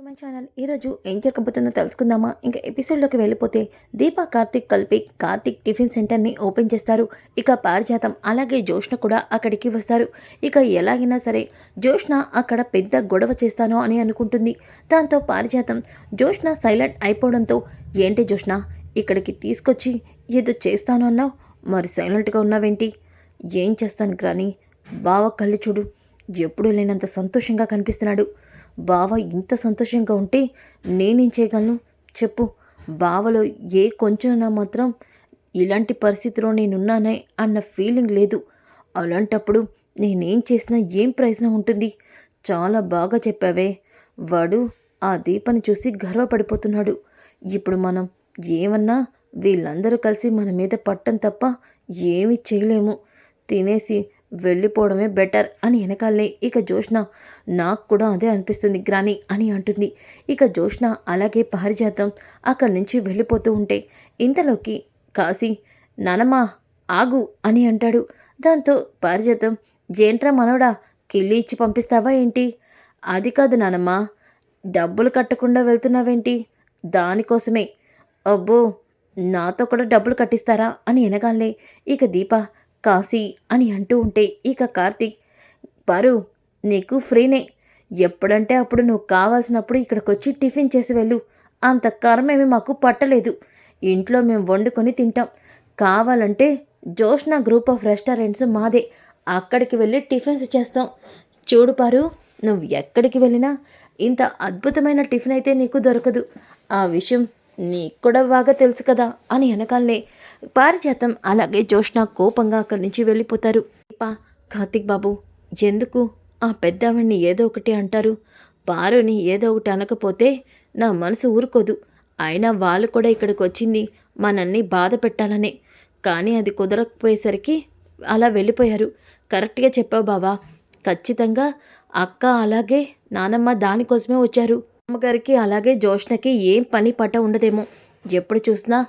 To my channel ఈరోజు ఏం జరగబోతుందో తెలుసుకుందామా? ఇంకా ఎపిసోడ్లోకి వెళ్ళిపోతే దీపా కార్తిక్ కలిపి కార్తిక్ టిఫిన్ సెంటర్ని ఓపెన్ చేస్తారు. ఇక పారిజాతం అలాగే జోష్ణ కూడా అక్కడికి వస్తారు. ఇక ఎలాగైనా సరే జోష్ణ అక్కడ పెద్ద గొడవ చేస్తాను అని అనుకుంటుంది. దాంతో పారిజాతం జోష్ణ సైలెంట్ అయిపోవడంతో ఏంటి జోష్ణ ఇక్కడికి తీసుకొచ్చి ఏదో చేస్తాను అన్నావు? మరి సైలెంట్గా ఉన్నావేంటి? ఏం చేస్తాను గ్రాని? బావ కళ్ళు చూడు ఎప్పుడూ లేనంత సంతోషంగా కనిపిస్తున్నాడు. బావ ఇంత సంతోషంగా ఉంటే నేనేం చేయగలను? చెప్పు. బావలో ఏ కొంచెం మాత్రం ఇలాంటి పరిస్థితిలో నేనున్నానే అన్న ఫీలింగ్ లేదు. అలాంటప్పుడు నేనేం చేసినా ఏం ప్రయోజనం ఉంటుంది? చాలా బాగా చెప్పావే. వాడు ఆ దీపని చూసి గర్వపడిపోతున్నాడు. ఇప్పుడు మనం ఏమన్నా వీళ్ళందరూ కలిసి మన మీద పట్టం తప్ప ఏమీ చేయలేము. తినేసి వెళ్ళిపోవడమే బెటర్ అని వెనకాలనే ఇక జోష్న నాకు కూడా అదే అనిపిస్తుంది గ్రాని అని అంటుంది. ఇక జోష్న అలాగే పారిజాతం అక్కడి నుంచి వెళ్ళిపోతూ ఉంటే ఇంతలోకి కాశీ నానమ్మా ఆగు అని అంటాడు. దాంతో పారిజాతం జేంట్రా మనవడా కిల్లి ఇచ్చి పంపిస్తావా ఏంటి? అది కాదు నానమ్మా డబ్బులు కట్టకుండా వెళ్తున్నావేంటి? దానికోసమే. అబ్బో నాతో కూడా డబ్బులు కట్టిస్తారా? అని వెనగాలే ఇక దీప కాశీ అని అంటూ ఉంటే ఇక కార్తీక్ పారు నీకు ఫ్రీనే. ఎప్పుడంటే అప్పుడు నువ్వు కావాల్సినప్పుడు ఇక్కడికి వచ్చి టిఫిన్ చేసి వెళ్ళు. అంత కర్మేమి మాకు పట్టలేదు. ఇంట్లో మేము వండుకొని తింటాం. కావాలంటే జోష్నా గ్రూప్ ఆఫ్ రెస్టారెంట్స్ మాదే. అక్కడికి వెళ్ళి టిఫిన్స్ చేస్తాం. చూడు పారు నువ్వు ఎక్కడికి వెళ్ళినా ఇంత అద్భుతమైన టిఫిన్ అయితే నీకు దొరకదు. ఆ విషయం నీకు కూడా బాగా తెలుసు కదా అని వెనకాలనే పారిజాతం అలాగే జోష్న కోపంగా అక్కడి నుంచి వెళ్ళిపోతారు. పా కార్తిక్ బాబు ఎందుకు? ఆ పెద్దావిడ్ని ఏదో ఒకటి అంటారు. పారుని ఏదో ఒకటి అనకపోతే నా మనసు ఊరుకోదు. అయినా వాళ్ళు కూడా ఇక్కడికి వచ్చింది మనల్ని బాధ పెట్టాలనే. కానీ అది కుదరకపోయేసరికి అలా వెళ్ళిపోయారు. కరెక్ట్గా చెప్పావు బావా. ఖచ్చితంగా అక్క అలాగే నానమ్మ దానికోసమే వచ్చారు. అమ్మగారికి అలాగే జోష్నకి ఏం పని పట్ట ఉండదేమో. ఎప్పుడు చూసినా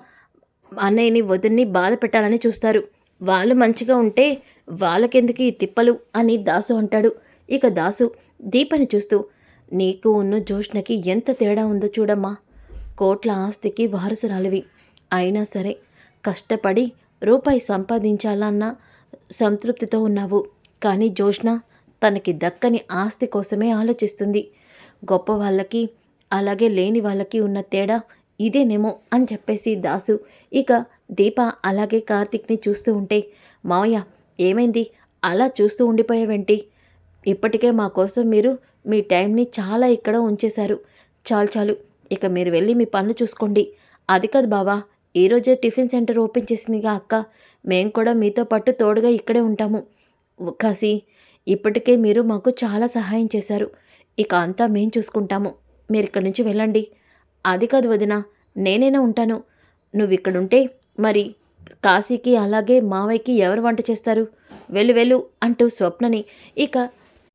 అన్నయ్యని వదిన్ని బాధ పెట్టాలని చూస్తారు. వాళ్ళు మంచిగా ఉంటే వాళ్ళకెందుకు ఈ తిప్పలు అని దాసు అంటాడు. ఇక దాసు దీపని చూస్తూ నీకు ఉన్న జోష్నకి ఎంత తేడా ఉందో చూడమ్మా. కోట్ల ఆస్తికి వారసురాలివి. అయినా సరే కష్టపడి రూపాయి సంపాదించాలన్న సంతృప్తితో ఉన్నావు. కానీ జోష్న తనకి దక్కని ఆస్తి కోసమే ఆలోచిస్తుంది. గొప్ప వాళ్ళకి అలాగే లేని వాళ్ళకి ఉన్న తేడా ఇదేనేమో అని చెప్పేసి దాసు. ఇక దీప అలాగే కార్తిక్ని చూస్తూ ఉంటే మావయ్య ఏమైంది? అలా చూస్తూ ఉండిపోయావేంటి? ఇప్పటికే మా కోసం మీరు మీ టైంని చాలా ఇక్కడ ఉంచేశారు. చాలు చాలు. ఇక మీరు వెళ్ళి మీ పనులు చూసుకోండి. అది కాదు బావా ఈరోజే టిఫిన్ సెంటర్ ఓపెన్ చేసిందిగా అక్క. మేం కూడా మీతో పాటు తోడుగా ఇక్కడే ఉంటాము. కాసి ఇప్పటికే మీరు మాకు చాలా సహాయం చేశారు. ఇక అంతా మేం చూసుకుంటాము. మీరు ఇక్కడి నుంచి వెళ్ళండి. అది కాదు వదిన నేనైనా ఉంటాను. నువ్వు ఇక్కడుంటే మరి కాశీకి అలాగే మావయ్యకి ఎవరు వంట చేస్తారు? వెళ్ళు వెళ్ళు అంటూ స్వప్నని ఇక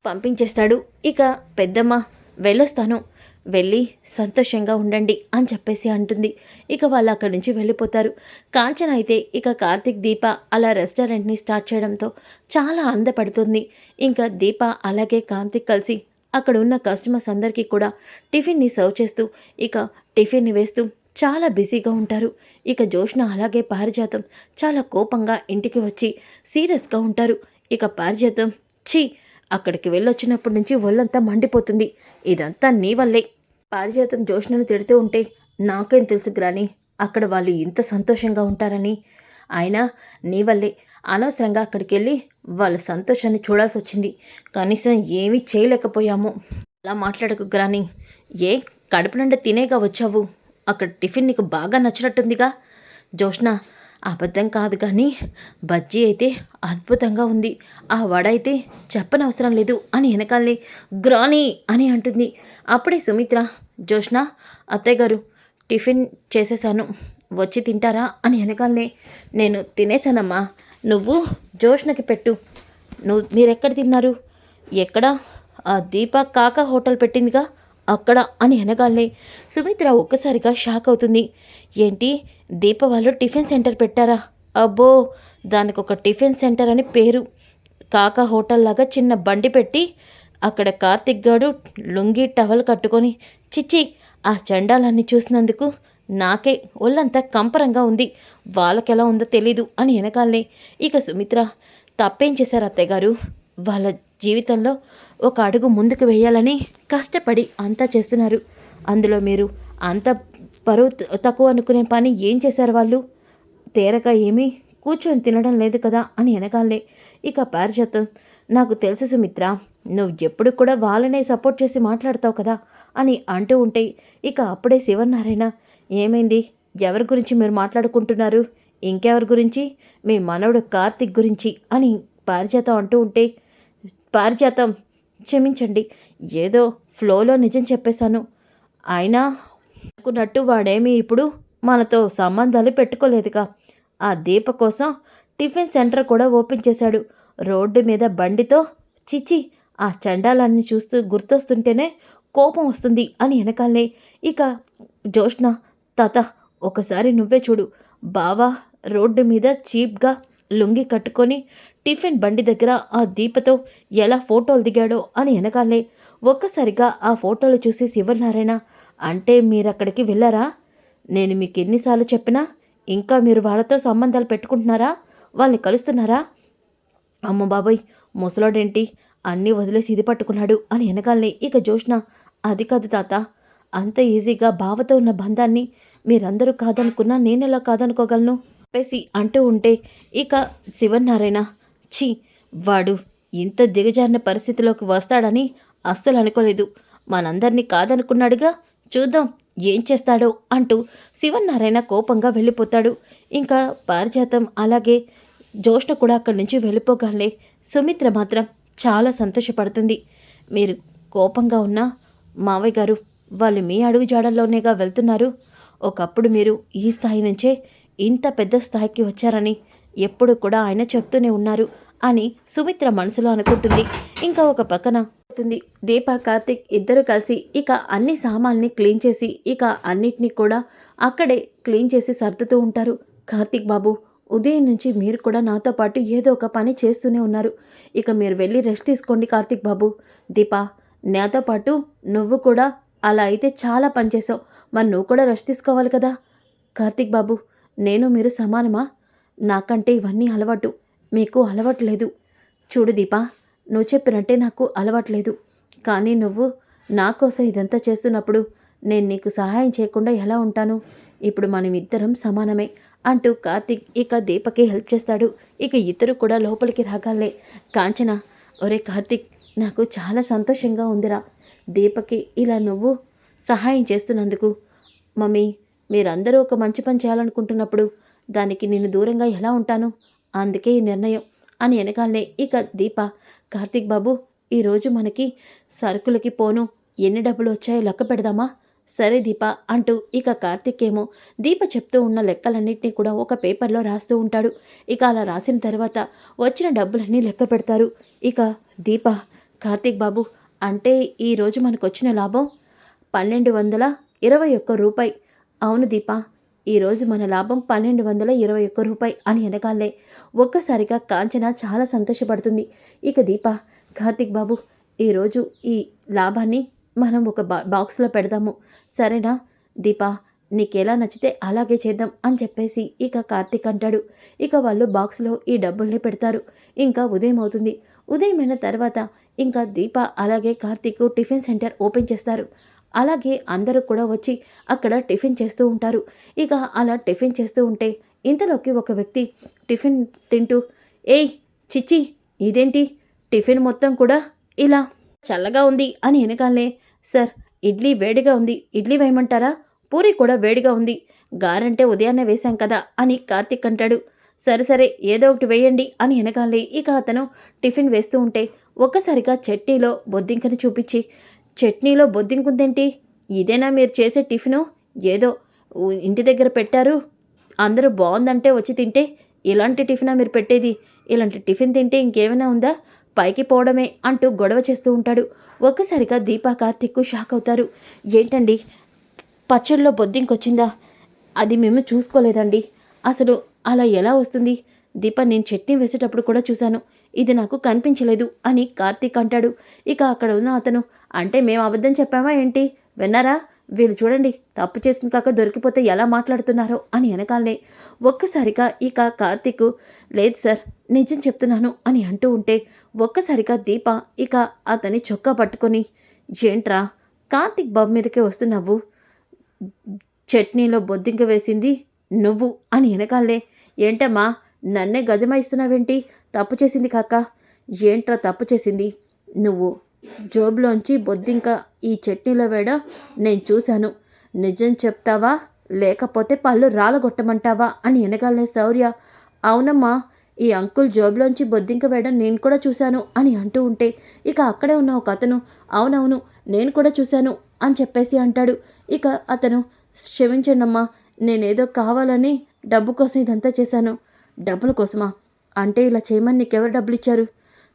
పంపించేస్తాడు. ఇక పెద్దమ్మ వెళ్ళొస్తాను. వెళ్ళి సంతోషంగా ఉండండి అని చెప్పేసి అంటుంది. ఇక వాళ్ళు అక్కడి నుంచి వెళ్ళిపోతారు. కాంచన అయితే ఇక కార్తిక్ దీప అలా రెస్టారెంట్ని స్టార్ట్ చేయడంతో చాలా ఆనందపడుతుంది. ఇంకా దీప అలాగే కార్తిక్ కలిసి అక్కడ ఉన్న కస్టమర్స్ అందరికీ కూడా టిఫిన్ని సర్వ్ చేస్తూ ఇక టిఫిన్ని వేస్తూ చాలా బిజీగా ఉంటారు. ఇక జోష్న అలాగే పారిజాతం చాలా కోపంగా ఇంటికి వచ్చి సీరియస్గా ఉంటారు. ఇక పారిజాతం ఛీ అక్కడికి వెళ్ళొచ్చినప్పటి నుంచి ఒళ్ళంతా మండిపోతుంది. ఇదంతా నీ వల్లే. పారిజాతం జోష్నను తిడుతూ ఉంటే నాకేం తెలుసు గ్రాని అక్కడ వాళ్ళు ఇంత సంతోషంగా ఉంటారని. అయినా నీ వల్లే. అనవసరంగా అక్కడికి వెళ్ళి వాళ్ళ సంతోషాన్ని చూడాల్సి వచ్చింది కనీసం ఏమీ చేయలేకపోయాము. అలా మాట్లాడకు గ్రాని. ఏ కడుపు నుండి తినేగా వచ్చావు? అక్కడ టిఫిన్ నీకు బాగా నచ్చినట్టుందిగా. జోష్ణ అబద్ధం కాదు కానీ బజ్జీ అయితే అద్భుతంగా ఉంది. ఆ వడ అయితే చెప్పనవసరం లేదు అని వెనకాలే గ్రాని అని అంటుంది. అప్పుడే సుమిత్ర జోష్న అత్తయ్య గారు టిఫిన్ చేసేసాను వచ్చి తింటారా అని వెనకాలనే నేను తినేసానమ్మా నువ్వు జోష్నకి పెట్టు. నువ్వు మీరెక్కడ తిన్నారు? ఎక్కడ? ఆ దీప కాక హోటల్ పెట్టిందిగా? అక్కడ అని వెనగాలనే సుమిత్ర ఒక్కసారిగా షాక్ అవుతుంది. ఏంటి? దీప వాళ్ళు టిఫిన్ సెంటర్ పెట్టారా? అబ్బో దానికి ఒక టిఫిన్ సెంటర్ అని పేరు. కాకా హోటల్ లాగా చిన్న బండి పెట్టి అక్కడ కార్తిక్ గాడు లుంగి టవల్ కట్టుకొని చిచ్చి ఆ చండాలన్నీ చూసినందుకు నాకే ఒళ్ళంతా కంపరంగా ఉంది. వాళ్ళకెలా ఉందో తెలీదు అని వెనకాలనే. ఇక సుమిత్ర తప్పేం చేశారు అత్తయ్య గారు? వాళ్ళ జీవితంలో ఒక అడుగు ముందుకు వేయాలని కష్టపడి అంతా చేస్తున్నారు. అందులో మీరు అంత పరువు తక్కువ అనుకునే పని ఏం చేశారు వాళ్ళు? తేరక ఏమీ కూర్చొని తినడం లేదు కదా అని వెనకాలనే. ఇక పారిజాతం. నాకు తెలుసు సుమిత్ర నువ్వు ఎప్పుడు కూడా వాళ్ళనే సపోర్ట్ చేసి మాట్లాడతావు కదా అని అంటూ ఉంటే ఇక అప్పుడే శివనారాయణ ఏమైంది? ఎవరి గురించి మీరు మాట్లాడుకుంటున్నారు? ఇంకెవరి గురించి? మీ మనవడు కార్తిక్ గురించి అని పారిజాతం అంటూ ఉంటే పారిజాతం? క్షమించండి ఏదో ఫ్లోలో నిజం చెప్పేశాను. అయినా అనుకున్నట్టు వాడేమీ ఇప్పుడు మనతో సంబంధాలు పెట్టుకోలేదుగా. ఆ దీప కోసం టిఫిన్ సెంటర్ కూడా ఓపెన్ చేశాడు. రోడ్డు మీద బండితో చిచి ఆ చండాలన్నీ చూస్తూ గుర్తొస్తుంటేనే కోపం వస్తుంది అని వెనకాలనే ఇక జోష్న తాత ఒకసారి నువ్వే చూడు. బావా రోడ్డు మీద చీప్గా లుంగి కట్టుకొని టిఫిన్ బండి దగ్గర ఆ దీపతో ఎలా ఫోటోలు దిగాడో అని వెనకాలే. ఒక్కసారిగా ఆ ఫోటోలు చూసి శివనారాయణ అంటే మీరు అక్కడికి వెళ్ళారా? నేను మీకు ఎన్నిసార్లు చెప్పినా ఇంకా మీరు వాళ్ళతో సంబంధాలు పెట్టుకుంటున్నారా? వాళ్ళని కలుస్తున్నారా? అమ్మ బాబాయ్ ముసలోడేంటి? అన్నీ వదిలేసి ఇది పట్టుకున్నాడు అని వెనకాలని ఇక జోష్న అది కాదు తాత. అంత ఈజీగా బావతో ఉన్న బంధాన్ని మీరందరూ కాదనుకున్నా నేనెలా కాదనుకోగలను? చెప్పేసి అంటూ ఉంటే ఇక శివనారాయణ ఛీ వాడు ఇంత దిగజారిన పరిస్థితిలోకి వస్తాడని అస్సలు అనుకోలేదు. మనందరినీ కాదనుకున్నాడుగా చూద్దాం ఏం చేస్తాడో అంటూ శివనారాయణ కోపంగా వెళ్ళిపోతాడు. ఇంకా పారిజాతం అలాగే జోష్ణ కూడా అక్కడి నుంచి వెళ్ళిపోగానే సుమిత్ర మాత్రం చాలా సంతోషపడుతుంది. మీరు కోపంగా ఉన్నా మావయ్య గారు వాళ్ళు మీ అడుగు జాడల్లోనేగా వెళ్తున్నారు. ఒకప్పుడు మీరు ఈ స్థాయి నుంచే ఇంత పెద్ద స్థాయికి వచ్చారని ఎప్పుడు కూడా ఆయన చెప్తూనే ఉన్నారు అని సుమిత్ర మనసులో అనుకుంటుంది. ఇంకా ఒక పక్కన అవుతుంది దీప కార్తిక్ ఇద్దరు కలిసి ఇక అన్ని సామాన్ని క్లీన్ చేసి ఇక అన్నిటినీ కూడా అక్కడే క్లీన్ చేసి సర్దుతూ ఉంటారు. కార్తిక్ బాబు ఉదయం నుంచి మీరు కూడా నాతో పాటు ఏదో ఒక పని చేస్తూనే ఉన్నారు. ఇక మీరు వెళ్ళి రెస్ట్ తీసుకోండి కార్తిక్ బాబు. దీప నాతో పాటు నువ్వు కూడా అలా అయితే చాలా పని చేసావు మరి నువ్వు కూడా రెస్ట్ తీసుకోవాలి కదా? కార్తిక్ బాబు నేను మీరు సమానమా? నాకంటే ఇవన్నీ అలవాటు. మీకు అలవాటు లేదు. చూడు దీపా నువ్వు చెప్పినట్టే నాకు అలవాట్లేదు కానీ నువ్వు నా కోసం ఇదంతా చేస్తున్నప్పుడు నేను నీకు సహాయం చేయకుండా ఎలా ఉంటాను? ఇప్పుడు మనం ఇద్దరం సమానమే. అంటూ కార్తిక్ ఇక దీపకి హెల్ప్ చేస్తాడు. ఇక ఇద్దరు కూడా లోపలికి రాగాలే. కాంచన ఒరే కార్తిక్ నాకు చాలా సంతోషంగా ఉందిరా. దీపకి ఇలా నువ్వు సహాయం చేస్తున్నందుకు. మమ్మీ మీరందరూ ఒక మంచి పని చేయాలనుకుంటున్నప్పుడు దానికి నేను దూరంగా ఎలా ఉంటాను? అందుకే ఈ నిర్ణయం అని వెనకాలనే ఇక దీప కార్తీక్ బాబు ఈరోజు మనకి సరుకులకి పోను. ఎన్ని డబ్బులు వచ్చాయో లెక్క పెడదామా? సరే దీప అంటూ ఇక కార్తికేమో ఏమో దీప చెప్తూ ఉన్న లెక్కలన్నింటినీ కూడా ఒక పేపర్లో రాస్తూ ఉంటాడు. ఇక అలా రాసిన తర్వాత వచ్చిన డబ్బులన్నీ లెక్క పెడతారు. ఇక దీప కార్తీక్ బాబు అంటే ఈరోజు మనకు వచ్చిన లాభం పన్నెండు వందల ఇరవై ఒక్క రూపాయి. అవును దీప ఈరోజు మన లాభం పన్నెండు వందల ఇరవై ఒక్క రూపాయి అని వెనకాలే ఒక్కసారిగా కాంచన చాలా సంతోషపడుతుంది. ఇక దీప కార్తిక్ బాబు ఈరోజు ఈ లాభాన్ని మనం ఒక బా బాక్స్లో పెడదాము. సరేనా? దీపా నీకెలా నచ్చితే అలాగే చేద్దాం అని చెప్పేసి ఇక కార్తిక్ అంటాడు. ఇక వాళ్ళు బాక్స్లో ఈ డబ్బుల్ని పెడతారు. ఇంకా ఉదయం అవుతుంది. ఉదయం అయిన తర్వాత ఇంకా దీప అలాగే కార్తీక్ టిఫిన్ సెంటర్ ఓపెన్ చేస్తారు. అలాగే అందరూ కూడా వచ్చి అక్కడ టిఫిన్ చేస్తూ ఉంటారు. ఇక అలా టిఫిన్ చేస్తూ ఉంటే ఇంతలోకి ఒక వ్యక్తి టిఫిన్ తింటూ ఏయ్ చిచ్చి ఇదేంటి? టిఫిన్ మొత్తం కూడా ఇలా చల్లగా ఉంది అని వెనకాలే సార్ ఇడ్లీ వేడిగా ఉంది. ఇడ్లీ వేయమంటారా? పూరి కూడా వేడిగా ఉంది. గారంటే ఉదయాన్నే వేశాం కదా అని కార్తిక్ అంటాడు. సరే సరే ఏదో ఒకటి వేయండి అని వెనకాలే ఇక అతను టిఫిన్ వేస్తూ ఉంటే ఒక్కసారిగా చట్నీలో బొద్దింకని చూపించి చట్నీలో బొద్దింకుందేంటి? ఇదేనా మీరు చేసే టిఫిను? ఏదో ఇంటి దగ్గర పెట్టారు. అందరూ బాగుందంటే వచ్చి తింటే ఇలాంటి టిఫినా మీరు పెట్టేది? ఇలాంటి టిఫిన్ తింటే ఇంకేమైనా ఉందా? పైకి పోవడమే అంటూ గొడవ చేస్తూ ఉంటాడు. ఒక్కసారిగా దీపా కార్తిక్ షాక్ అవుతారు. ఏంటండి? పచ్చడిలో బొద్దింకొచ్చిందా? అది మేము చూసుకోలేదండి. అసలు అలా ఎలా వస్తుంది? దీప నేను చట్నీ వేసేటప్పుడు కూడా చూశాను. ఇది నాకు కనిపించలేదు అని కార్తీక్ అంటాడు. ఇక అక్కడ ఉన్న అతను అంటే మేము అబద్ధం చెప్పామా ఏంటి? విన్నారా? వీళ్ళు చూడండి తప్పు చేసిన కాక దొరికిపోతే ఎలా మాట్లాడుతున్నారో అని వెనకాలనే ఒక్కసారిగా ఇక కార్తీక్ లేదు సార్ నిజం చెప్తున్నాను అని అంటూ ఉంటే ఒక్కసారిగా దీప ఇక అతని చొక్కా పట్టుకొని ఏంట్రా కార్తీక్ బాబు మీదకే వస్తున్నావు? చట్నీలో బొద్దింక వేసింది నువ్వు అని వెనకాలే ఏంటమ్మా నన్నే గజమాయిస్తున్నావేంటి? తప్పు చేసింది కాక ఏంట్రా తప్పు చేసింది? నువ్వు జోబులోంచి బొద్దింక ఈ చట్నీలో వేడ నేను చూశాను. నిజం చెప్తావా? లేకపోతే పళ్ళు రాలగొట్టమంటావా? అని ఎనగాలే శౌర్య. అవునమ్మా ఈ అంకుల్ జోబులోంచి బొద్దింక వేయడం నేను కూడా చూశాను అని అంటూ ఉంటే ఇక అక్కడే ఉన్న ఒక అతను అవునవును నేను కూడా చూశాను అని చెప్పేసి అంటాడు. ఇక అతను క్షమించండమ్మా నేనేదో కావాలని డబ్బు కోసం ఇదంతా చేశాను. డబ్బుల కోసమా? అంటే ఇలా చేయమని నీకెవరు డబ్బులు ఇచ్చారు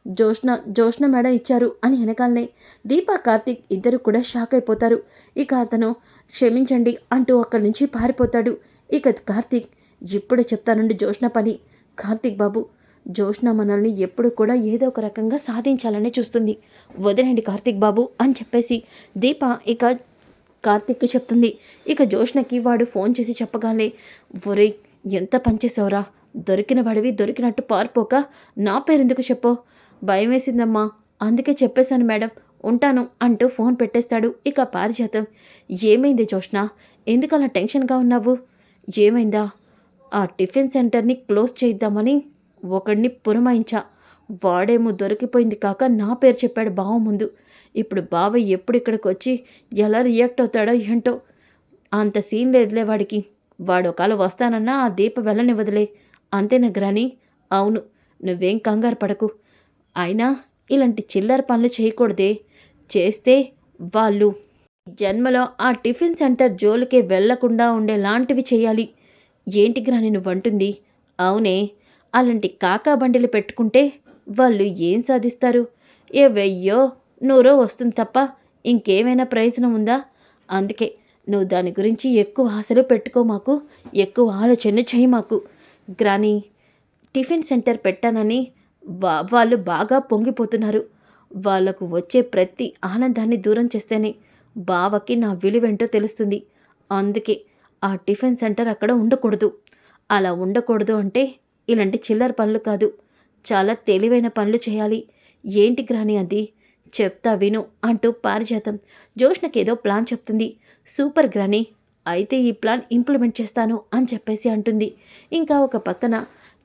జోష్న జోష్న మేడం ఇచ్చారు అని వెనకాలనే. దీపా కార్తిక్ ఇద్దరు కూడా షాక్ అయిపోతారు. ఇక అతను క్షమించండి అంటూ అక్కడి నుంచి పారిపోతాడు. ఇక కార్తిక్ ఇప్పుడు చెప్తానండి జోష్న పని. కార్తిక్ బాబు జోష్న మనల్ని ఎప్పుడు కూడా ఏదో ఒక రకంగా సాధించాలని చూస్తుంది. వదిలేండి కార్తిక్ బాబు అని చెప్పేసి దీప ఇక కార్తిక్ చెప్తుంది. ఇక జోష్నకి వాడు ఫోన్ చేసి చెప్పగానే ఒరే ఎంత పనిచేసావురా దొరికిన వాడివి దొరికినట్టు పారిపోక నా పేరెందుకు చెప్పు? భయం వేసిందమ్మా అందుకే చెప్పేశాను మేడం. ఉంటాను అంటూ ఫోన్ పెట్టేస్తాడు ఇక పారిజాతం. ఏమైంది జోష్ణ ఎందుకు అలా టెన్షన్గా ఉన్నావు? ఏమైందా? ఆ టిఫిన్ సెంటర్ని క్లోజ్ చేద్దామని ఒకడిని పురమాయించా. వాడేమో దొరికిపోయింది కాక నా పేరు చెప్పాడు బావ ముందు. ఇప్పుడు బావ ఎప్పుడు ఇక్కడికి వచ్చి ఎలా రియాక్ట్ అవుతాడో ఏంటో అంత సీన్ లేదులే వాడికి. వాడు ఒకవేళ వస్తానన్నా ఆ దీప వెళ్ళనివ్వదులే. అంతేనా గ్రాని? అవును. నువ్వేం కంగారు పడకు. అయినా ఇలాంటి చిల్లర పనులు చేయకూడదే. చేస్తే వాళ్ళు జన్మలో ఆ టిఫిన్ సెంటర్ జోలికే వెళ్ళకుండా ఉండేలాంటివి చేయాలి. ఏంటి గ్రాని నువ్వంటుంది? అవునే అలాంటి కాకా బండిలు పెట్టుకుంటే వాళ్ళు ఏం సాధిస్తారు? ఏ వెయ్యో నూరో వస్తుంది తప్ప ఇంకేమైనా ప్రయోజనం ఉందా? అందుకే నువ్వు దాని గురించి ఎక్కువ ఆశలు పెట్టుకో మాకు ఎక్కువ ఆలోచన చేయి మాకు. గ్రాని టిఫిన్ సెంటర్ పెట్టానని వా వాళ్ళు బాగా పొంగిపోతున్నారు. వాళ్ళకు వచ్చే ప్రతి ఆనందాన్ని దూరం చేస్తేనే బావకి నా విలువేంటో తెలుస్తుంది. అందుకే ఆ టిఫిన్ సెంటర్ అక్కడ ఉండకూడదు. అలా ఉండకూడదు అంటే ఇలాంటి చిల్లర పనులు కాదు. చాలా తెలివైన పనులు చేయాలి. ఏంటి గ్రాని అది? చెప్తా విను అంటూ పారిజాతం. జోష్నకేదో ప్లాన్ చెప్తుంది. సూపర్ గ్రాని అయితే ఈ ప్లాన్ ఇంప్లిమెంట్ చేస్తాను అని చెప్పేసి అంటుంది. ఇంకా ఒక పక్కన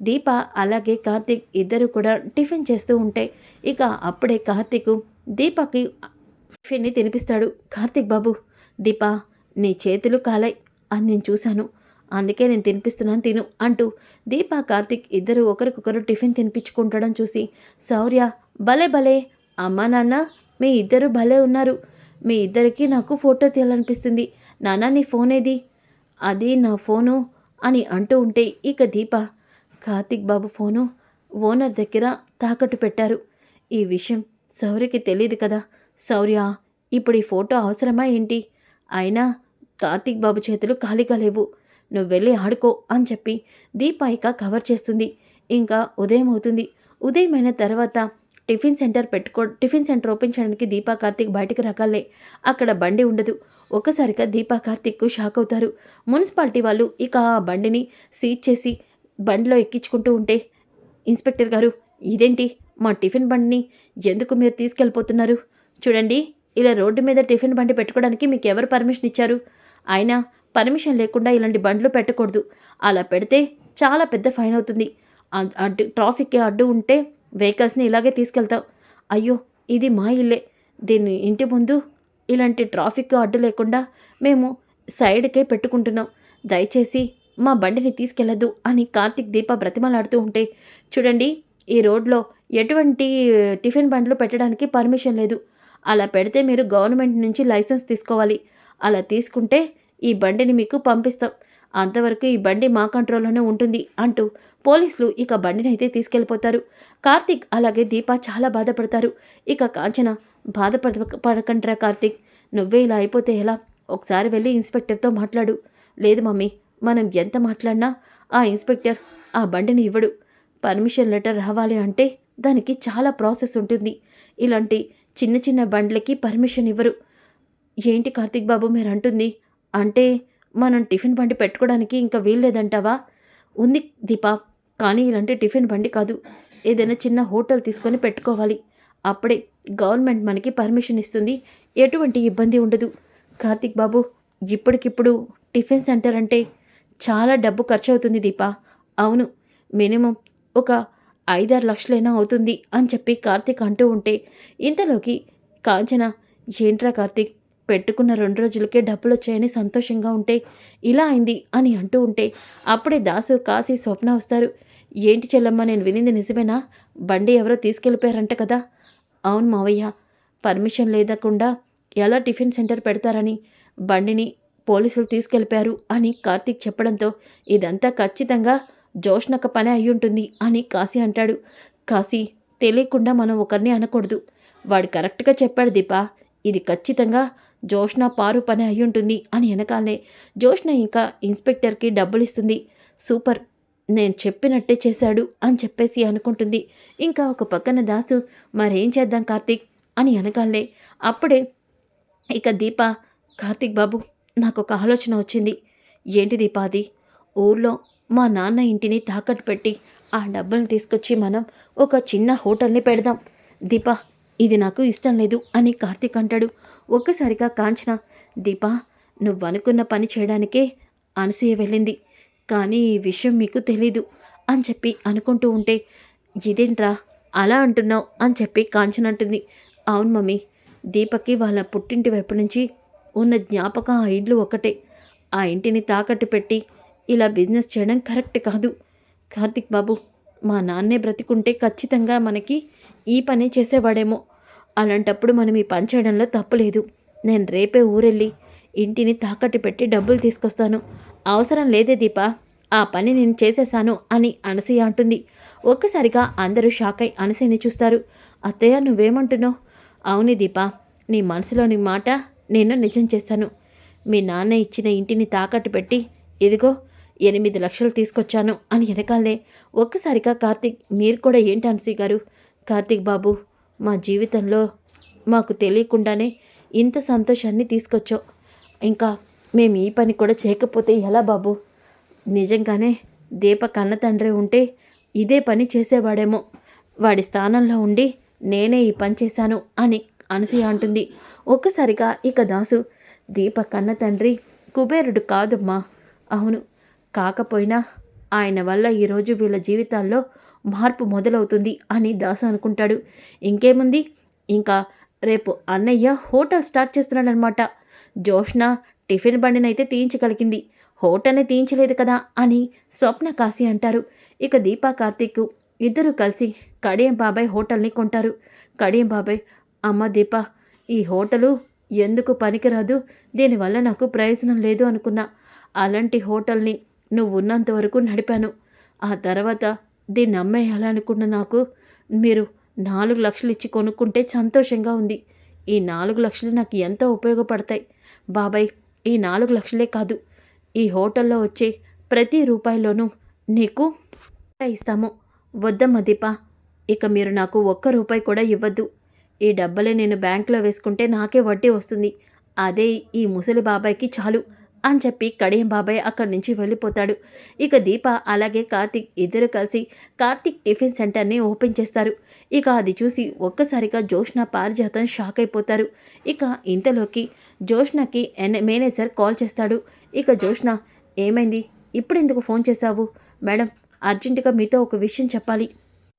దీప అలాగే కార్తీక్ ఇద్దరు కూడా టిఫిన్ చేస్తూ ఉంటే ఇక అప్పుడే కార్తీక్ దీపకి టిఫిన్ని తినిపిస్తాడు. కార్తీక్ బాబు దీప నీ చేతులు కాలాయి. అని నేను చూశాను. అందుకే నేను తినిపిస్తున్నాను తిను అంటూ దీప కార్తిక్ ఇద్దరు ఒకరికొకరు టిఫిన్ తినిపించుకుంటడం చూసి శౌర్య భలే భలే. అమ్మా నాన్న మీ ఇద్దరు భలే ఉన్నారు. మీ ఇద్దరికి నాకు ఫోటో తీయాలనిపిస్తుంది. నాన్న నీ ఫోన్ ఏది? అది నా ఫోను అని అంటూ ఉంటే ఇక దీప కార్తిక్ బాబు ఫోను ఓనర్ దగ్గర తాకట్టు పెట్టారు. ఈ విషయం శౌర్యకి తెలియదు కదా. శౌర్య ఇప్పుడు ఈ ఫోటో అవసరమా ఏంటి? అయినా కార్తీక్ బాబు చేతులు ఖాళీగా లేవు. నువ్వు వెళ్ళి ఆడుకో అని చెప్పి దీపాయిక కవర్ చేస్తుంది. ఇంకా ఉదయం అవుతుంది. ఉదయం అయిన తర్వాత టిఫిన్ సెంటర్ పెట్టుకో టిఫిన్ సెంటర్ ఓపెన్ చేయడానికి దీపా కార్తీక్ బయటకు రకాలే అక్కడ బండి ఉండదు. ఒక్కసారిగా దీపా కార్తీక్ షాక్ అవుతారు. మున్సిపాలిటీ వాళ్ళు ఇక ఆ బండిని సీజ్ చేసి బండిలో ఎక్కించుకుంటూ ఉంటే ఇన్స్పెక్టర్ గారు ఇదేంటి? మా టిఫిన్ బండిని ఎందుకు మీరు తీసుకెళ్ళిపోతున్నారు? చూడండి ఇలా రోడ్డు మీద టిఫిన్ బండి పెట్టుకోవడానికి మీకు ఎవరు పర్మిషన్ ఇచ్చారు? అయినా పర్మిషన్ లేకుండా ఇలాంటి బండ్లు పెట్టకూడదు. అలా పెడితే చాలా పెద్ద ఫైన్ అవుతుంది. అడ్డు ట్రాఫిక్కి అడ్డు ఉంటే వెహికల్స్ని ఇలాగే తీసుకెళ్తాం అయ్యో ఇది మా ఇల్లే. దీన్ని ఇంటి ముందు ఇలాంటి ట్రాఫిక్ అడ్డు లేకుండా మేము సైడ్కే పెట్టుకుంటున్నాం. దయచేసి మా బండిని తీసుకెళ్ళద్దు అని కార్తిక్ దీప బ్రతిమలాడుతూ ఉంటే చూడండి ఈ రోడ్లో ఎటువంటి టిఫిన్ బండ్లు పెట్టడానికి పర్మిషన్ లేదు. అలా పెడితే మీరు గవర్నమెంట్ నుంచి లైసెన్స్ తీసుకోవాలి. అలా తీసుకుంటే ఈ బండిని మీకు పంపిస్తాం. అంతవరకు ఈ బండి మా కంట్రోల్లోనే ఉంటుంది అంటూ పోలీసులు ఇక బండిని అయితే తీసుకెళ్ళిపోతారు. కార్తిక్ అలాగే దీప చాలా బాధపడతారు. ఇక కాంచన బాధపడ పడకంట్రా కార్తీక్. నువ్వే ఇలా అయిపోతే ఎలా? ఒకసారి వెళ్ళి ఇన్స్పెక్టర్తో మాట్లాడు. లేదు మమ్మీ మనం ఎంత మాట్లాడినా ఆ ఇన్స్పెక్టర్ ఆ బండిని ఇవ్వడు. పర్మిషన్ లెటర్ రావాలి అంటే దానికి చాలా ప్రాసెస్ ఉంటుంది. ఇలాంటి చిన్న చిన్న బండ్లకి పర్మిషన్ ఇవ్వరు. ఏంటి కార్తీక్ బాబు మీరు అంటుంది? అంటే మనం టిఫిన్ బండి పెట్టుకోవడానికి ఇంకా వీల్లేదంటావా? ఉంది దీపా కానీ ఇలాంటి టిఫిన్ బండి కాదు. ఏదైనా చిన్న హోటల్ తీసుకొని పెట్టుకోవాలి. అప్పుడే గవర్నమెంట్ మనకి పర్మిషన్ ఇస్తుంది. ఎటువంటి ఇబ్బంది ఉండదు. కార్తీక్ బాబు ఇప్పటికిప్పుడు టిఫిన్ సెంటర్ అంటే చాలా డబ్బు ఖర్చు అవుతుంది దీపా. అవును మినిమం ఒక ఐదారు లక్షలైనా అవుతుంది అని చెప్పి కార్తీక్ అంటూ ఉంటే ఇంతలోకి కాంచన ఏంట్రా కార్తీక్ పెట్టుకున్న రెండు రోజులకే డబ్బులు వచ్చాయని సంతోషంగా ఉంటే ఇలా అయింది అని అంటూ ఉంటే అప్పుడే దాసు కాశీ స్వప్న వస్తారు. ఏంటి చెల్లమ్మ నేను వినింది నిజమేనా? బండి ఎవరో తీసుకెళ్ళిపోయారంట కదా. అవును మావయ్య పర్మిషన్ లేదకుండా ఎలా టిఫిన్ సెంటర్ పెడతారని బండిని పోలీసులు తీసుకెళ్ళిపారు అని కార్తీక్ చెప్పడంతో ఇదంతా ఖచ్చితంగా జోష్నక పని అయి ఉంటుంది అని కాశీ అంటాడు. కాశీ తెలియకుండా మనం ఒకరిని అనకూడదు. వాడు కరెక్ట్గా చెప్పాడు దీపా. ఇది ఖచ్చితంగా జోష్న పారు పని అయి ఉంటుంది అని వెనకాలే జోష్న ఇంకా ఇన్స్పెక్టర్కి డబ్బులు ఇస్తుంది సూపర్ నేను చెప్పినట్టే చేశాడు అని చెప్పేసి అనుకుంటుంది. ఇంకా ఒక పక్కన దాసు మరేం చేద్దాం కార్తీక్? అని వెనకాలే అప్పుడే ఇక దీప కార్తీక్ బాబు నాకు ఒక ఆలోచన వచ్చింది. ఏంటి దీపాది ఊర్లో మా నాన్న ఇంటిని తాకట్టు పెట్టి ఆ డబ్బుల్ని తీసుకొచ్చి మనం ఒక చిన్న హోటల్ని పెడదాం. దీప ఇది నాకు ఇష్టం లేదు అని కార్తీక్ అంటాడు. ఒక్కసారిగా కాంచన దీప నువ్వు అనుకున్న పని చేయడానికే అనసూయ వెళ్ళింది. కానీ ఈ విషయం మీకు తెలీదు అని చెప్పి అనుకుంటూ ఉంటే ఇదేంట్రా అలా అంటున్నావు? అని చెప్పి కాంచన అంటుంది. అవును మమ్మీ దీపకి వాళ్ళ పుట్టింటి వైపు నుంచి ఉన్న జ్ఞాపకం ఆ ఇండ్లు ఒకటే ఆ ఇంటిని తాకట్టు పెట్టి ఇలా బిజినెస్ చేయడం కరెక్ట్ కాదు. కార్తిక్ బాబు మా నాన్నే బ్రతికుంటే ఖచ్చితంగా మనకి ఈ పని చేసేవాడేమో. అలాంటప్పుడు మనం ఈ పని చేయడంలో తప్పులేదు. నేను రేపే ఊరెళ్ళి ఇంటిని తాకట్టు పెట్టి డబ్బులు తీసుకొస్తాను. అవసరం లేదే దీపా. ఆ పని నేను చేసేశాను అని అనసూయ అంటుంది. ఒక్కసారిగా అందరూ షాక్ అయి అనసూయని చూస్తారు. అత్తయ్య నువ్వేమంటున్నావు? అవును దీపా నీ మనసులోని మాట నేను నిజం చేస్తాను మీ నాన్న ఇచ్చిన ఇంటిని తాకట్టు పెట్టి ఇదిగో ఎనిమిది లక్షలు తీసుకొచ్చాను అని వెనకాలే. ఒక్కసారిగా కార్తీక్ మీరు కూడా ఏంటి అన్సీ గారు? కార్తీక్ బాబు మా జీవితంలో మాకు తెలియకుండానే ఇంత సంతోషాన్ని తీసుకొచ్చావు. ఇంకా మేము ఈ పని కూడా చేయకపోతే ఎలా బాబు? నిజంగానే దీప కన్న తండ్రి ఉంటే ఇదే పని చేసేవాడేమో. వాడి స్థానంలో ఉండి నేనే ఈ పని చేశాను అని అనసూయ అంటుంది. ఒక్కసారిగా ఇక దాసు దీప కన్న తండ్రి కుబేరుడు కాదమ్మా. అవును కాకపోయినా ఆయన వల్ల ఈరోజు వీళ్ళ జీవితాల్లో మార్పు మొదలవుతుంది అని దాసు అనుకుంటాడు. ఇంకేముంది? ఇంకా రేపు అన్నయ్య హోటల్ స్టార్ట్ చేస్తున్నాడనమాట జోష్న టిఫిన్ బండినైతే తీయించగలిగింది. హోటల్ని తీయించలేదు కదా అని స్వప్న కాశీ అంటారు. ఇక దీపా కార్తీక్ ఇద్దరూ కలిసి కడియం బాబాయ్ హోటల్ని కొంటారు. కడియం బాబాయ్ అమ్మ దీప ఈ హోటలు ఎందుకు పనికిరాదు? దీనివల్ల నాకు ప్రయోజనం లేదు అనుకున్నా. అలాంటి హోటల్ని నువ్వు ఉన్నంత వరకు నడిపాను. ఆ తర్వాత దీన్ని అమ్మేయాలనుకున్న నాకు మీరు నాలుగు లక్షలు ఇచ్చి కొనుక్కుంటే సంతోషంగా ఉంది. ఈ నాలుగు లక్షలు నాకు ఎంతో ఉపయోగపడతాయి. బాబాయ్ ఈ నాలుగు లక్షలే కాదు. ఈ హోటల్లో వచ్చే ప్రతి రూపాయిలోనూ నీకు ఇస్తాము. వద్దమ్మ దీప ఇక మీరు నాకు ఒక్క రూపాయి కూడా ఇవ్వద్దు. ఈ డబ్బులే నేను బ్యాంకులో వేసుకుంటే నాకే వడ్డీ వస్తుంది. అదే ఈ ముసలి బాబాయ్కి చాలు అని చెప్పి కడియం బాబాయ్ అక్కడి నుంచి వెళ్ళిపోతాడు. ఇక దీప అలాగే కార్తిక్ ఇద్దరు కలిసి కార్తిక్ టిఫిన్ సెంటర్ని ఓపెన్ చేస్తారు. ఇక అది చూసి ఒక్కసారిగా జోష్న పారిజాతం షాక్ అయిపోతారు. ఇక ఇంతలోకి జోష్నకి ఎన్ మేనేజర్ కాల్ చేస్తాడు. ఇక జోష్న ఏమైంది? ఇప్పుడు ఎందుకు ఫోన్ చేశావు? మేడం అర్జెంటుగా మీతో ఒక విషయం చెప్పాలి.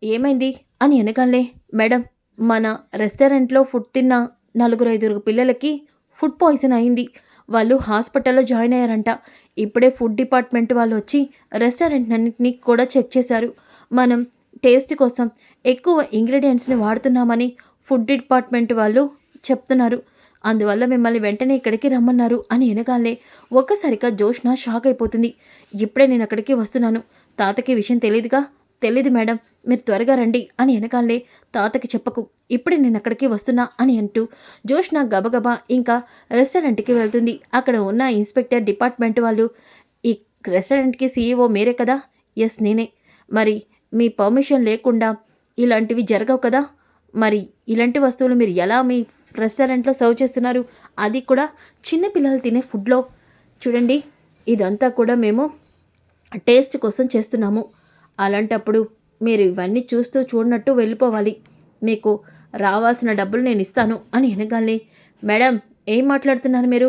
ఏమైంది? అని వెనకాలే మేడం మన రెస్టారెంట్లో ఫుడ్ తిన్న నలుగురు ఐదుగురు పిల్లలకి ఫుడ్ పాయిజన్ అయింది. వాళ్ళు హాస్పిటల్లో జాయిన్ అయ్యారంట. ఇప్పుడే ఫుడ్ డిపార్ట్మెంట్ వాళ్ళు వచ్చి రెస్టారెంట్ అన్నింటినీ కూడా చెక్ చేశారు. మనం టేస్ట్ కోసం ఎక్కువ ఇంగ్రీడియంట్స్ని వాడుతున్నామని ఫుడ్ డిపార్ట్మెంట్ వాళ్ళు చెప్తున్నారు. అందువల్ల మిమ్మల్ని వెంటనే ఇక్కడికి రమ్మన్నారు అని వెనకాలే ఒక్కసారిగా జోష్న షాక్ అయిపోతుంది. ఇప్పుడే నేను అక్కడికి వస్తున్నాను. తాతకి విషయం తెలియదుగా తెలీదు మేడం మీరు త్వరగా రండి అని వెనకాలే తాతకి చెప్పకు. ఇప్పుడే నేను అక్కడికి వస్తున్నా అని అంటూ జోష్న గబగబా ఇంకా రెస్టారెంట్కి వెళ్తుంది. అక్కడ ఉన్న ఇన్స్పెక్టర్ డిపార్ట్మెంట్ వాళ్ళు ఈ రెస్టారెంట్కి సీఈఓ మీరే కదా? ఎస్ నేనే. మరి మీ పర్మిషన్ లేకుండా ఇలాంటివి జరగవు కదా? మరి ఇలాంటి వస్తువులు మీరు ఎలా మీ రెస్టారెంట్లో సర్వ్ చేస్తున్నారు? అది కూడా చిన్న పిల్లలు తినే ఫుడ్లో. చూడండి ఇదంతా కూడా మేము టేస్ట్ కోసం చేస్తున్నాము. అలాంటప్పుడు మీరు ఇవన్నీ చూస్తూ చూడనట్టు వెళ్ళిపోవాలి. మీకు రావాల్సిన డబ్బులు నేను ఇస్తాను అని వెనగాలి మేడం ఏం మాట్లాడుతున్నారు మీరు?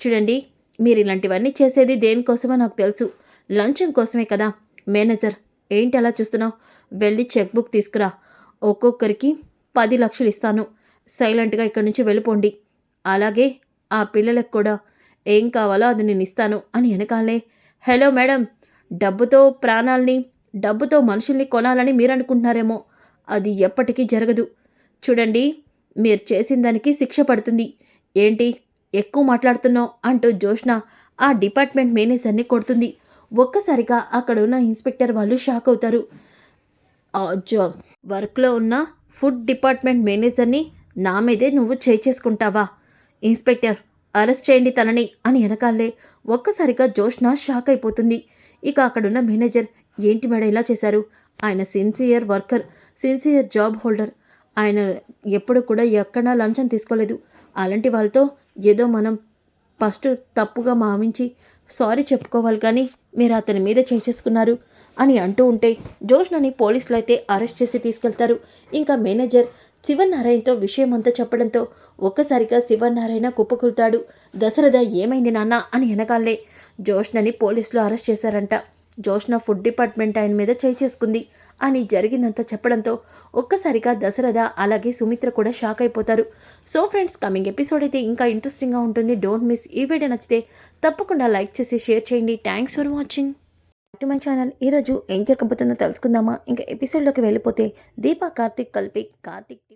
చూడండి మీరు ఇలాంటివన్నీ చేసేది దేనికోసమో నాకు తెలుసు. లంచం కోసమే కదా. మేనేజర్ ఏంటి అలా చూస్తున్నావు? వెళ్ళి చెక్ బుక్ తీసుకురా. ఒక్కొక్కరికి పది లక్షలు ఇస్తాను. సైలెంట్గా ఇక్కడి నుంచి వెళ్ళిపోండి. అలాగే ఆ పిల్లలకు కూడా ఏం కావాలో అది నేను ఇస్తాను అని వెనకాలే హలో మేడం డబ్బుతో ప్రాణాల్ని డబ్బుతో మనుషుల్ని కొనాలని మీరు అనుకుంటున్నారేమో అది ఎప్పటికీ జరగదు. చూడండి మీరు చేసిన దానికి శిక్ష పడుతుంది. ఏంటి? ఎక్కువ మాట్లాడుతున్నావు అంటూ జోష్న ఆ డిపార్ట్మెంట్ మేనేజర్ని కొడుతుంది. ఒక్కసారిగా అక్కడ ఉన్న ఇన్స్పెక్టర్ వాళ్ళు షాక్ అవుతారు. జాబ్ వర్క్లో ఉన్న ఫుడ్ డిపార్ట్మెంట్ మేనేజర్ని నా మీదే నువ్వు చేసుకుంటావా? ఇన్స్పెక్టర్ అరెస్ట్ చేయండి తనని అని వెనకాలే ఒక్కసారిగా జోష్న షాక్ అయిపోతుంది. ఇక అక్కడున్న మేనేజర్ ఏంటి మేడం ఇలా చేశారు? ఆయన sincere worker sincere job holder. ఆయన ఎప్పుడు కూడా ఎక్కడా లంచం తీసుకోలేదు. అలాంటి వాళ్ళతో ఏదో మనం ఫస్ట్ తప్పుగా మావించి సారీ చెప్పుకోవాలి కానీ మీరు అతని మీద చేసేసుకున్నారు అని అంటూ ఉంటే జోష్నని పోలీసులు అయితే అరెస్ట్ చేసి తీసుకెళ్తారు. ఇంకా మేనేజర్ శివనారాయణతో విషయం అంతా చెప్పడంతో ఒక్కసారిగా శివనారాయణ కుప్పకూలుతాడు దశరథ ఏమైంది నాన్న? అని వెనకాలే జోష్నని పోలీసులు అరెస్ట్ చేశారంట. జోష్న ఫుడ్ డిపార్ట్మెంట్ ఆయన మీద చేయి చేసుకుంది. అని జరిగిందంతా చెప్పడంతో ఒక్కసారిగా దశరథ అలాగే సుమిత్ర కూడా షాక్ అయిపోతారు. సో ఫ్రెండ్స్ కమింగ్ ఎపిసోడ్ అయితే ఇంకా ఇంట్రెస్టింగ్గా ఉంటుంది. డోంట్ మిస్ ఈ వీడియో నచ్చితే తప్పకుండా లైక్ చేసి షేర్ చేయండి. Thanks for watching. To my channel. ఈరోజు ఏం జరగబోతుందో తెలుసుకుందామా? ఇంకా ఎపిసోడ్లోకి వెళ్ళిపోతే దీపా కార్తిక్ కల్పి కార్తిక్